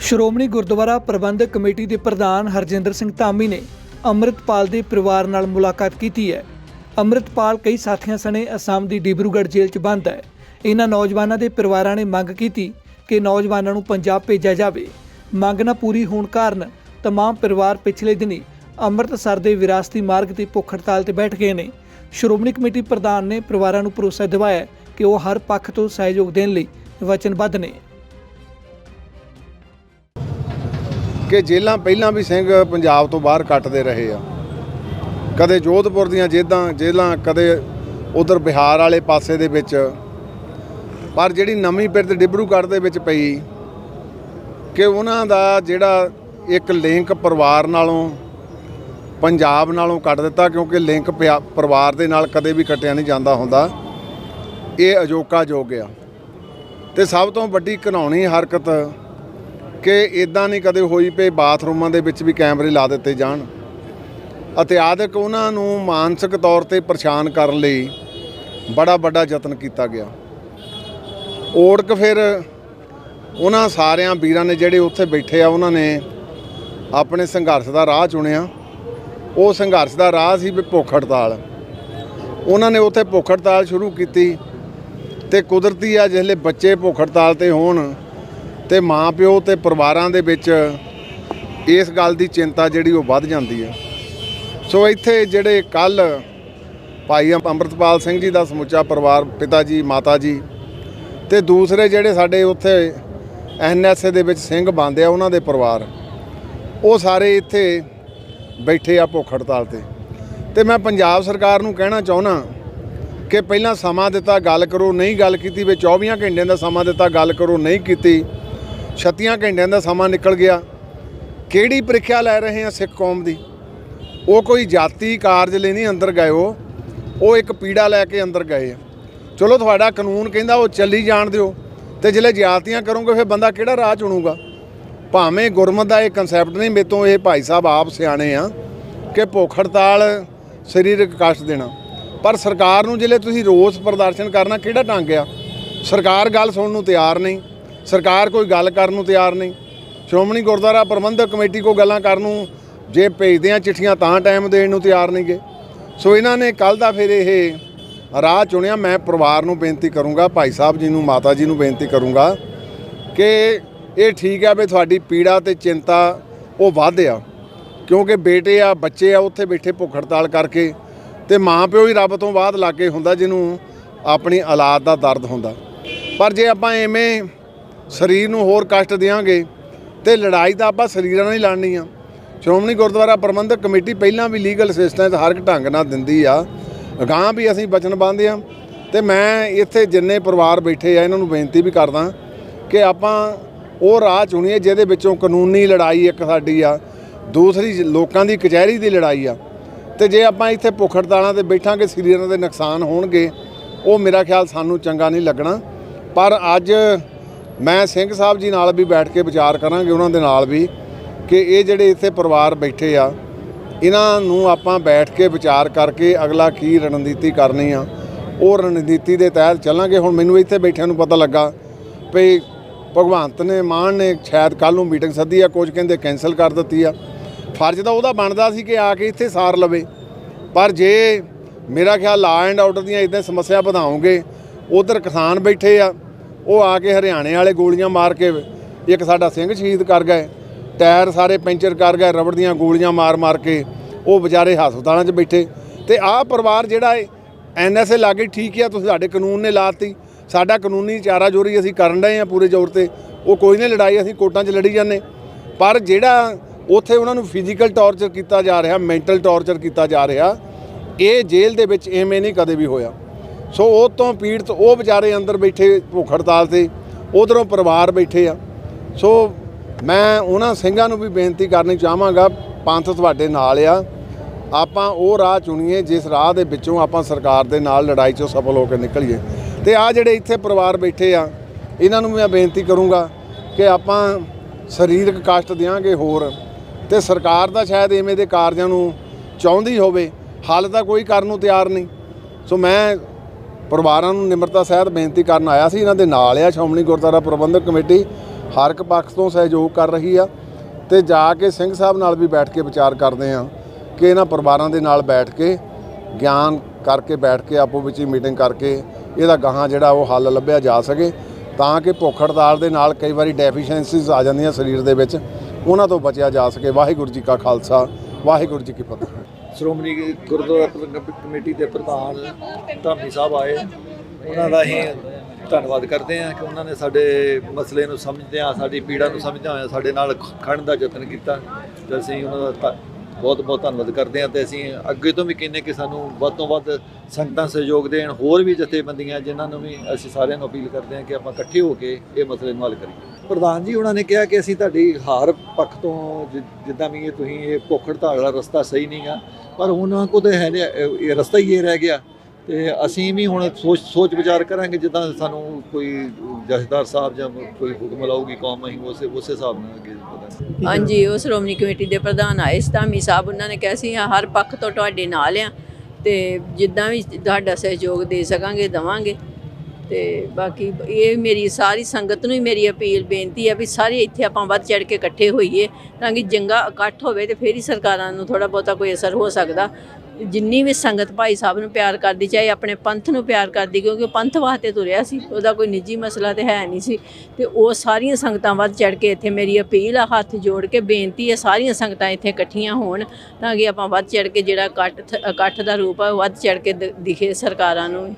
ਸ਼੍ਰੋਮਣੀ ਗੁਰਦੁਆਰਾ ਪ੍ਰਬੰਧਕ committee ਦੇ ਪ੍ਰਧਾਨ ਹਰਜਿੰਦਰ ਸਿੰਘ ਧਾਮੀ ਨੇ ਅੰਮ੍ਰਿਤਪਾਲ ਦੇ ਪਰਿਵਾਰ ਨਾਲ ਮੁਲਾਕਾਤ ਕੀਤੀ ਹੈ ਅੰਮ੍ਰਿਤਪਾਲ ਕਈ ਸਾਥੀਆਂ ਸਣੇ ਅਸਾਮ ਦੀ ਡਿਬਰੂਗੜ੍ਹ ਜੇਲ੍ਹ 'ਚ ਬੰਦ ਹੈ ਇਹਨਾਂ ਨੌਜਵਾਨਾਂ ਦੇ ਪਰਿਵਾਰਾਂ ਨੇ ਮੰਗ ਕੀਤੀ ਕਿ ਨੌਜਵਾਨਾਂ ਨੂੰ ਪੰਜਾਬ ਭੇਜਿਆ ਜਾਵੇ ਮੰਗ ਨਾ ਪੂਰੀ ਹੋਣ ਕਾਰਨ तमाम ਪਰਿਵਾਰ ਪਿਛਲੇ ਦਿਨੀ ਅੰਮ੍ਰਿਤਸਰ ਦੇ ਵਿਰਾਸਤੀ ਮਾਰਗ ਤੇ ਭੁੱਖ ਹੜਤਾਲ ਤੇ ਬੈਠ ਗਏ ਨੇ ਸ਼੍ਰੋਮਣੀ ਕਮੇਟੀ ਪ੍ਰਧਾਨ ਨੇ ਪਰਿਵਾਰਾਂ ਨੂੰ ਭਰੋਸਾ ਦਿਵਾਇਆ ਕਿ ਉਹ ਹਰ ਪੱਖ ਤੋਂ ਸਹਿਯੋਗ ਦੇਣ ਲਈ ਵਚਨਬੱਧ ਨੇ ਕਿ ਜੇਲਾਂ ਪਹਿਲਾਂ ਵੀ ਸਿੰਘ ਪੰਜਾਬ ਤੋਂ ਬਾਹਰ ਕੱਟਦੇ ਰਹੇ ਆ। ਕਦੇ ਜੋਧਪੁਰ ਦੀਆਂ ਜੇਲ੍ਹਾਂ ਜੇਲ੍ਹਾਂ, ਕਦੇ ਉਧਰ ਬਿਹਾਰ ਵਾਲੇ ਪਾਸੇ ਦੇ ਵਿੱਚ। ਪਰ ਜਿਹੜੀ ਨਵੀਂ ਪਿਰਤ ਡਿਬਰੂਗੜ੍ਹ ਦੇ ਵਿੱਚ ਪਈ, ਕਿ ਉਹਨਾਂ ਦਾ ਜਿਹੜਾ ਇੱਕ ਲਿੰਕ ਪਰਿਵਾਰ ਨਾਲੋਂ, ਪੰਜਾਬ ਨਾਲੋਂ ਕੱਟ ਦਿੱਤਾ, ਕਿਉਂਕਿ ਲਿੰਕ ਪਿਆ- ਪਰਿਵਾਰ ਦੇ ਨਾਲ ਕਦੇ ਵੀ ਕੱਟਿਆ ਨਹੀਂ ਜਾਂਦਾ ਹੁੰਦਾ, ਇਹ ਅਜੋਕਾ ਜੋਗ ਆ। ਤੇ ਸਭ ਤੋਂ ਵੱਡੀ ਘਿਨਾਉਣੀ ਹਰਕਤ ਕਿ ਇਦਾਂ ਨਹੀਂ ਕਦੇ ਹੋਈ ਪਈ ਬਾਥਰੂਮਾਂ ਦੇ ਵਿੱਚ ਵੀ ਕੈਮਰੇ ਲਾ ਦਿੱਤੇ ਜਾਣ। ਅਤੇ ਆਦਿਕ ਉਹਨਾਂ ਨੂੰ ਮਾਨਸਿਕ ਤੌਰ ਤੇ ਪਰੇਸ਼ਾਨ ਕਰਨ ਲਈ ਬੜਾ ਵੱਡਾ ਯਤਨ ਕੀਤਾ ਗਿਆ। ਓੜਕ ਫਿਰ ਉਹਨਾਂ ਸਾਰਿਆਂ ਵੀਰਾਂ ਨੇ ਜਿਹੜੇ ਉੱਥੇ ਬੈਠੇ ਆ, ਉਹਨਾਂ ਨੇ ਆਪਣੇ ਸੰਘਰਸ਼ ਦਾ ਰਾਹ ਚੁਣਿਆ। ਉਹ ਸੰਘਰਸ਼ ਦਾ ਰਾਹ ਸੀ ਵੀ ਭੁੱਖ ਹੜਤਾਲ। ਉਹਨਾਂ ਨੇ ਉੱਥੇ ਭੁੱਖ ਹੜਤਾਲ ਸ਼ੁਰੂ ਕੀਤੀ ਤੇ ਕੁਦਰਤੀ ਆ ਜਿਹਲੇ ਬੱਚੇ ਭੁੱਖ ਹੜਤਾਲ ਤੇ ਹੋਣ ਤੇ ਮਾਂ ਪਿਓ ਤੇ ਪਰਿਵਾਰਾਂ ਦੇ ਵਿੱਚ ਇਸ ਗੱਲ ਦੀ ਚਿੰਤਾ ਜਿਹੜੀ ਉਹ ਵੱਧ ਜਾਂਦੀ ਹੈ। ਸੋ ਇੱਥੇ ਜਿਹੜੇ ਕੱਲ ਭਾਈ ਅੰਮ੍ਰਿਤਪਾਲ ਸਿੰਘ ਜੀ ਦਾ ਸਮੁੱਚਾ ਪਰਿਵਾਰ, ਪਿਤਾ ਜੀ, ਮਾਤਾ ਜੀ ਤੇ ਦੂਸਰੇ ਜਿਹੜੇ ਸਾਡੇ ਉੱਥੇ ਐਨਐਸਏ ਦੇ ਵਿੱਚ ਸਿੰਘ ਬੰਦੇ ਆ, ਉਹਨਾਂ ਦੇ ਪਰਿਵਾਰ, ਉਹ ਸਾਰੇ ਇੱਥੇ ਬੈਠੇ ਆ ਭੁੱਖ ਹੜਤਾਲ ਤੇ। ਤੇ ਮੈਂ ਪੰਜਾਬ ਸਰਕਾਰ ਨੂੰ ਕਹਿਣਾ ਚਾਹੁੰਦਾ ਕਿ ਪਹਿਲਾਂ ਸਮਾਂ ਦਿੱਤਾ, ਗੱਲ ਕਰੋ, ਨਹੀਂ ਗੱਲ ਕੀਤੀ, ਵੀ 24 ਘੰਟਿਆਂ ਦਾ ਸਮਾਂ ਦਿੱਤਾ, ਗੱਲ ਕਰੋ, ਨਹੀਂ ਕੀਤੀ 36 ਘੰਟਿਆਂ ਦਾ ਸਮਾਂ ਨਿਕਲ ਗਿਆ। ਕਿਹੜੀ ਪ੍ਰੀਖਿਆ ਲੈ ਰਹੇ ਆ ਸਿੱਖ ਕੌਮ ਦੀ? ਉਹ ਕੋਈ ਜਾਤੀ ਕਾਰਜ ਲਈ ਨਹੀਂ ਅੰਦਰ ਗਏ ਉਹ। ਉਹ ਇੱਕ ਪੀੜਾ ਲੈ ਕੇ ਅੰਦਰ ਗਏ ਆ। ਚਲੋ ਤੁਹਾਡਾ ਕਾਨੂੰਨ ਕਹਿੰਦਾ ਉਹ ਚੱਲੀ ਜਾਣ ਦਿਓ। ਤੇ ਜਿਹੜੇ ਜਾਤੀਆਂ ਕਰੋਗੇ, ਫਿਰ ਬੰਦਾ ਕਿਹੜਾ ਰਾਹ ਚੁਣੂਗਾ? ਭਾਵੇਂ ਗੁਰਮਤ ਦਾ ਇਹ ਕਨਸੈਪਟ ਨਹੀਂ ਮੇਤੋਂ ਇਹ ਭਾਈ ਸਾਹਿਬ ਆਪ ਸਿਆਣੇ ਆ ਕਿ ਭੁੱਖ ਹੜਤਾਲ ਸਰੀਰਕ ਕਸ਼ਟ ਦੇਣਾ। ਪਰ ਸਰਕਾਰ ਨੂੰ ਜਿਹੜੇ ਤੁਸੀਂ ਰੋਸ ਪ੍ਰਦਰਸ਼ਨ ਕਰਨਾ, ਕਿਹੜਾ ਢੰਗ ਆ ਸਰਕਾਰ ਗੱਲ ਸੁਣਨ ਨੂੰ ਤਿਆਰ ਨਹੀਂ। ਸਰਕਾਰ ਕੋਈ ਗੱਲ ਕਰਨ ਨੂੰ ਤਿਆਰ ਨਹੀਂ। ਸ਼੍ਰੋਮਣੀ ਗੁਰਦੁਆਰਾ ਪ੍ਰਬੰਧਕ ਕਮੇਟੀ ਕੋ ਗੱਲਾਂ ਕਰਨ ਨੂੰ ਜੇ ਭੇਜਦੇ ਆ ਚਿੱਠੀਆਂ ਤਾਂ ਟਾਈਮ ਦੇਣ ਨੂੰ ਤਿਆਰ ਨਹੀਂਗੇ। ਸੋ ਇਹਨਾਂ ਨੇ ਕੱਲ ਦਾ ਫਿਰ ਇਹ ਰਾਹ ਚੁਣਿਆ। ਮੈਂ ਪਰਿਵਾਰ ਨੂੰ ਬੇਨਤੀ ਕਰੂੰਗਾ, ਭਾਈ ਸਾਹਿਬ ਜੀ ਨੂੰ, ਮਾਤਾ ਜੀ ਨੂੰ ਬੇਨਤੀ ਕਰੂੰਗਾ ਕਿ ਇਹ ਠੀਕ ਆ ਵੀ ਤੁਹਾਡੀ ਪੀੜਾ ਤੇ ਚਿੰਤਾ ਉਹ ਵੱਧ ਆ। ਕਿਉਂਕਿ ਬੇਟੇ ਆ, ਬੱਚੇ ਆ, ਉੱਥੇ ਬੈਠੇ ਭੁੱਖ ਹੜਤਾਲ ਕਰਕੇ ਤੇ ਮਾਂ ਪਿਓ ਹੀ ਰੱਬ ਤੋਂ ਬਾਅਦ ਲਾਗੇ ਹੁੰਦਾ, ਜਿਹਨੂੰ ਆਪਣੀ ਔਲਾਦ ਦਾ ਦਰਦ ਹੁੰਦਾ। ਪਰ ਜੇ ਆਪਾਂ ਐਵੇਂ ਸਰੀਰ ਨੂੰ ਹੋਰ ਕਸ਼ਟ ਦੇਵਾਂਗੇ ਤੇ ਲੜਾਈ ਤਾਂ ਆਪਾਂ ਸਰੀਰਾਂ ਨਾਲ ਹੀ ਲੜਨੀ ਆ। ਸ਼੍ਰੋਮਣੀ ਗੁਰਦੁਆਰਾ ਪ੍ਰਬੰਧਕ ਕਮੇਟੀ ਪਹਿਲਾਂ ਵੀ ਲੀਗਲ ਅਸਿਸਟੈਂਸ ਹਰ ਇੱਕ ਢੰਗ ਨਾਲ ਦਿੰਦੀ ਆ। ਅਗਾਂਹ ਵੀ ਅਸੀਂ ਬਚਨ ਬੰਦੇ ਆ ਤੇ ਮੈਂ ਇੱਥੇ ਜਿੰਨੇ ਪਰਿਵਾਰ ਬੈਠੇ ਆ, ਇਹਨਾਂ ਨੂੰ ਬੇਨਤੀ ਵੀ ਕਰਦਾ ਕਿ ਆਪਾਂ ਉਹ ਰਾਹ ਚੁਣੀਏ ਜਿਹਦੇ ਵਿੱਚੋਂ ਕਾਨੂੰਨੀ ਲੜਾਈ ਇੱਕ ਸਾਡੀ ਆ, ਦੂਸਰੀ ਲੋਕਾਂ ਦੀ ਕਚਹਿਰੀ ਦੀ ਲੜਾਈ ਆ। ਤੇ ਜੇ ਆਪਾਂ ਇੱਥੇ ਭੁੱਖ ਹੜਤਾਲਾਂ ਤੇ ਬੈਠਾਂਗੇ, ਸਰੀਰਾਂ ਦੇ ਨੁਕਸਾਨ ਹੋਣਗੇ, ਉਹ ਮੇਰਾ ਖਿਆਲ ਸਾਨੂੰ ਚੰਗਾ ਨਹੀਂ ਲੱਗਣਾ। ਪਰ ਅੱਜ ਮੈਂ ਸਿੰਘ ਸਾਹਿਬ ਜੀ ਨਾਲ ਵੀ ਬੈਠ ਕੇ ਵਿਚਾਰ ਕਰਾਂਗੇ, ਉਹਨਾਂ ਦੇ ਨਾਲ ਵੀ, ਕਿ ਇਹ ਜਿਹੜੇ ਇੱਥੇ ਪਰਿਵਾਰ ਬੈਠੇ ਆ, ਇਹਨਾਂ ਨੂੰ ਆਪਾਂ ਬੈਠ ਕੇ ਵਿਚਾਰ ਕਰਕੇ ਅਗਲਾ ਕੀ ਰਣਨੀਤੀ ਕਰਨੀ ਆ। ਉਹ ਰਣਨੀਤੀ ਦੇ ਤਹਿਤ ਚੱਲਾਂਗੇ। ਹੁਣ ਮੈਨੂੰ ਇੱਥੇ ਬੈਠਿਆਂ ਨੂੰ ਪਤਾ ਲੱਗਾ ਵੀ ਭਗਵੰਤ ਨੇ, ਮਾਨ ਨੇ ਸ਼ਾਇਦ ਕੱਲ ਨੂੰ ਮੀਟਿੰਗ ਸੱਦੀ ਆ, ਕੁਝ ਕਹਿੰਦੇ ਕੈਨਸਲ ਕਰ ਦਿੱਤੀ ਆ। ਫਰਜ਼ ਤਾਂ ਉਹਦਾ ਬਣਦਾ ਸੀ ਕਿ ਆ ਕੇ ਇੱਥੇ ਸਾਰ ਲਵੇ। ਪਰ ਜੇ ਮੇਰਾ ਖਿਆਲ ਲਾ ਐਂਡ ਆਰਡਰ ਦੀਆਂ ਇਦਾਂ ਸਮੱਸਿਆ ਵਧਾਉਂਗੇ, ਉਧਰ ਕਿਸਾਨ ਬੈਠੇ ਆ ਉਹ ਆ ਕੇ ਹਰਿਆਣੇ ਵਾਲੇ ਗੋਲੀਆਂ ਮਾਰ ਕੇ ਇੱਕ ਸਾਡਾ ਸਿੰਘ ਸ਼ਹੀਦ ਕਰ ਗਏ, ਟਾਇਰ ਸਾਰੇ ਪੈਂਚਰ ਕਰ ਗਏ, ਰਬੜ ਦੀਆਂ ਗੋਲੀਆਂ ਮਾਰ ਮਾਰ ਕੇ ਉਹ ਵਿਚਾਰੇ ਹਸਪਤਾਲਾਂ 'ਚ ਬੈਠੇ। ਤੇ ਆਹ ਪਰਿਵਾਰ ਜਿਹੜਾ ਏ ਐਨਐਸਏ ਲਾਗੇ ਠੀਕ ਆ, ਤੁਸੀਂ ਸਾਡੇ ਕਾਨੂੰਨ ਨੇ ਲਾਤੀ। ਸਾਡਾ ਕਾਨੂੰਨੀ ਚਾਰਾ ਜੋਰੀ ਅਸੀਂ ਕਰਨ ਡਏ ਆ ਪੂਰੇ ਜ਼ੋਰ ਤੇ। ਉਹ ਕੋਈ ਨਹੀਂ ਲੜਾਈ, ਅਸੀਂ ਕੋਰਟਾਂ 'ਚ ਲੜੀ ਜਾਂਦੇ। ਪਰ ਜਿਹੜਾ ਉੱਥੇ ਉਹਨਾਂ ਨੂੰ ਫਿਜ਼ੀਕਲ ਟੌਰਚਰ ਕੀਤਾ ਜਾ ਰਿਹਾ ਮੈਂਟਲ ਟੌਰਚਰ ਕੀਤਾ ਜਾ ਰਿਹਾ, ਇਹ ਜੇਲ੍ਹ ਦੇ ਵਿੱਚ ਐਵੇਂ ਨਹੀਂ ਕਦੇ ਵੀ ਹੋਇਆ। ਸੋ ਉਹ ਤੋਂ ਪੀੜਤ ਉਹ ਵਿਚਾਰੇ ਅੰਦਰ ਬੈਠੇ ਭੁੱਖ ਹੜਤਾਲ ਤੇ, ਉਧਰੋਂ ਪਰਿਵਾਰ ਬੈਠੇ ਆ। ਸੋ ਮੈਂ ਉਹਨਾਂ ਸਿੰਘਾਂ ਨੂੰ ਵੀ ਬੇਨਤੀ ਕਰਨੀ ਚਾਹਾਂਗਾ, ਪੰਥ ਤੁਹਾਡੇ ਨਾਲ ਆ। ਆਪਾਂ ਉਹ ਰਾਹ ਚੁਣੀਏ, ਜਿਸ ਰਾਹ ਦੇ ਵਿੱਚੋਂ ਆਪਾਂ ਸਰਕਾਰ ਦੇ ਨਾਲ ਲੜਾਈ 'ਚੋਂ ਸਫਲ ਹੋ ਕੇ ਨਿਕਲੀਏ। ਤੇ ਆ ਜਿਹੜੇ ਇੱਥੇ ਪਰਿਵਾਰ ਬੈਠੇ ਆ, ਇਹਨਾਂ ਨੂੰ ਮੈਂ ਬੇਨਤੀ ਕਰੂੰਗਾ ਕਿ ਆਪਾਂ ਸਰੀਰਕ ਕਸ਼ਟ ਦਿਆਂਗੇ ਹੋਰ। ਤੇ ਸਰਕਾਰ ਦਾ ਸ਼ਾਇਦ ਐਵੇਂ ਦੇ ਕਾਰਜਾਂ ਨੂੰ ਚਾਹੁੰਦੀ ਹੋਵੇ, ਹੱਲ ਤਾਂ ਕੋਈ ਕਰਨ ਨੂੰ ਤਿਆਰ ਨਹੀਂ। ਸੋ ਮੈਂ ਪਰਿਵਾਰਾਂ ਨੂੰ ਨਿਮਰਤਾ, ਸਹਿਤ ਬੇਨਤੀ ਕਰਨ ਆਇਆ ਸੀ। ਇਹਨਾਂ ਦੇ ਨਾਲ ਆ ਸ਼੍ਰੋਮਣੀ ਗੁਰਦੁਆਰਾ ਪ੍ਰਬੰਧਕ ਕਮੇਟੀ। ਹਰ ਇੱਕ ਪੱਖ ਤੋਂ ਸਹਿਯੋਗ ਕਰ ਰਹੀ ਆ ਤੇ ਜਾ ਕੇ ਸਿੰਘ ਸਾਹਿਬ ਨਾਲ ਵੀ ਬੈਠ ਕੇ ਵਿਚਾਰ ਕਰਦੇ ਆ ਕਿ ਇਹਨਾਂ ਪਰਿਵਾਰਾਂ ਦੇ ਨਾਲ ਬੈਠ ਕੇ, ਗਿਆਨ ਕਰਕੇ ਬੈਠ ਕੇ, ਆਪੋ ਵਿੱਚ ਹੀ ਮੀਟਿੰਗ ਕਰਕੇ ਇਹਦਾ ਗਾਹਾਂ ਜਿਹੜਾ ਉਹ ਹੱਲ ਲੱਭਿਆ ਜਾ ਸਕੇ। ਤਾਂ ਕਿ ਭੁੱਖ ਹੜਤਾਲ ਦੇ ਨਾਲ ਕਈ ਵਾਰੀ ਡੈਫੀਸ਼ੈਂਸੀਜ਼ ਆ ਜਾਂਦੀਆਂ ਸਰੀਰ ਦੇ ਵਿੱਚ, ਉਹਨਾਂ ਤੋਂ ਬਚਿਆ ਜਾ ਸਕੇ। ਵਾਹਿਗੁਰੂ ਜੀ ਕਾ ਖਾਲਸਾ, ਵਾਹਿਗੁਰੂ ਜੀ ਕੀ ਫਤਿਹ। ਸ਼੍ਰੋਮਣੀ ਗੁਰਦੁਆਰਾ ਪ੍ਰਬੰਧਕ ਕਮੇਟੀ ਦੇ ਪ੍ਰਧਾਨ ਧਾਮੀ ਸਾਹਿਬ ਆਏ। ਉਹਨਾਂ ਦਾ ਅਸੀਂ ਧੰਨਵਾਦ ਕਰਦੇ ਹਾਂ ਕਿ ਉਹਨਾਂ ਨੇ ਸਾਡੇ ਮਸਲੇ ਨੂੰ ਸਮਝਦਿਆਂ, ਸਾਡੀ ਪੀੜਾ ਨੂੰ ਸਮਝਦਿਆਂ ਹੋਇਆ ਸਾਡੇ ਨਾਲ ਖੜਨ ਦਾ ਯਤਨ ਕੀਤਾ ਤੇ ਅਸੀਂ ਉਹਨਾਂ ਦਾ ਬਹੁਤ ਬਹੁਤ ਧੰਨਵਾਦ ਕਰਦੇ ਹਾਂ ਤੇ ਅਸੀਂ ਅੱਗੇ ਤੋਂ ਵੀ ਕਹਿੰਦੇ ਕਿ ਸਾਨੂੰ ਵੱਧ ਤੋਂ ਵੱਧ ਸੰਗਤਾਂ ਸਹਿਯੋਗ ਦੇਣ ਹੋਰ ਵੀ ਜਥੇਬੰਦੀਆਂ ਜਿਨ੍ਹਾਂ ਨੂੰ ਵੀ ਅਸੀਂ ਸਾਰਿਆਂ ਨੂੰ ਅਪੀਲ ਕਰਦੇ ਹਾਂ ਕਿ ਆਪਾਂ ਇਕੱਠੇ ਹੋ ਕੇ ਇਹ ਮਸਲੇ ਨੂੰ ਹੱਲ ਕਰੀਏ। ਪ੍ਰਧਾਨ ਜੀ ਉਹਨਾਂ ਨੇ ਕਿਹਾ ਕਿ ਅਸੀਂ ਤੁਹਾਡੀ ਹਾਰ ਪੱਖ ਤੋਂ ਜਿ- ਜਿੱਦਾਂ ਵੀ ਇਹ ਤੁਸੀਂ ਇਹ ਭੁੱਖ ਹੜਤਾਲ ਵਾਲਾ ਰਸਤਾ ਸਹੀ ਨਹੀਂਗਾ ਪਰ ਉਹਨਾਂ ਕੋਲ ਤਾਂ ਹੈ ਨਹੀਂ, ਇਹ ਰਸਤਾ ਹੀ ਇਹ ਰਹਿ ਗਿਆ। ਤੇ ਅਸੀਂ ਵੀ ਹੁਣ ਸੋਚ ਸੋਚ ਵਿਚਾਰ ਕਰਾਂਗੇ ਜਿੱਦਾਂ ਸਾਨੂੰ ਕੋਈ ਜਥੇਦਾਰ ਸਾਹਿਬ ਜਾਂ ਕੋਈ ਹੁਕਮ ਲਾਊਗੀ ਕੌਮ, ਅਸੀਂ ਉਸੇ ਉਸੇ ਹਿਸਾਬ ਨਾਲ ਅੱਗੇ ਵਧਾਂਗੇ। ਹਾਂਜੀ, ਉਹ ਸ਼੍ਰੋਮਣੀ ਕਮੇਟੀ ਦੇ ਪ੍ਰਧਾਨ ਆਏ ਸੀ, ਧਾਮੀ ਸਾਹਿਬ, ਉਹਨਾਂ ਨੇ ਕਿਹਾ ਸੀ ਹਰ ਪੱਖ ਤੋਂ ਤੁਹਾਡੇ ਨਾਲ ਆ ਤੇ ਜਿੱਦਾਂ ਵੀ ਤੁਹਾਡਾ ਸਹਿਯੋਗ ਦੇ ਸਕਾਂਗੇ, ਦਵਾਂਗੇ। ਤੇ ਬਾਕੀ ਇਹ ਮੇਰੀ ਸਾਰੀ ਸੰਗਤ ਨੂੰ ਹੀ ਮੇਰੀ ਅਪੀਲ ਬੇਨਤੀ ਹੈ ਵੀ ਸਾਰੇ ਇੱਥੇ ਆਪਾਂ ਵੱਧ ਚੜ ਕੇ ਇਕੱਠੇ ਹੋਈਏ ਤਾਂ ਕਿ ਜੰਗਾ ਇਕੱਠ ਹੋਵੇ ਤੇ ਫੇਰ ਹੀ ਸਰਕਾਰਾਂ ਨੂੰ ਥੋੜਾ ਬਹੁਤਾ ਕੋਈ ਅਸਰ ਹੋ ਸਕਦਾ। ਜਿੰਨੀ ਵੀ ਸੰਗਤ ਭਾਈ ਸਾਹਿਬ ਨੂੰ ਪਿਆਰ ਕਰਦੀ, ਚਾਹੇ ਆਪਣੇ ਪੰਥ ਨੂੰ ਪਿਆਰ ਕਰਦੀ, ਕਿਉਂਕਿ ਉਹ ਪੰਥ ਵਾਸਤੇ ਤੁਰਿਆ ਸੀ, ਉਹਦਾ ਕੋਈ ਨਿੱਜੀ ਮਸਲਾ ਤੇ ਹੈ ਨਹੀਂ ਸੀ। ਤੇ ਉਹ ਸਾਰੀਆਂ ਸੰਗਤਾਂ ਵੱਧ ਚੜ ਕੇ ਇੱਥੇ ਮੇਰੀ ਅਪੀਲ ਆ, ਹੱਥ ਜੋੜ ਕੇ ਬੇਨਤੀ ਹੈ ਸਾਰੀਆਂ ਸੰਗਤਾਂ ਇੱਥੇ ਇਕੱਠੀਆਂ ਹੋਣ ਤਾਂ ਕਿ ਆਪਾਂ ਵੱਧ ਚੜ ਕੇ ਜਿਹੜਾ ਇਕੱਠ ਇਕੱਠ ਦਾ ਰੂਪ ਆ, ਉਹ ਵੱਧ ਚੜ ਕੇ ਦਿਖੇ ਸਰਕਾਰਾਂ ਨੂੰ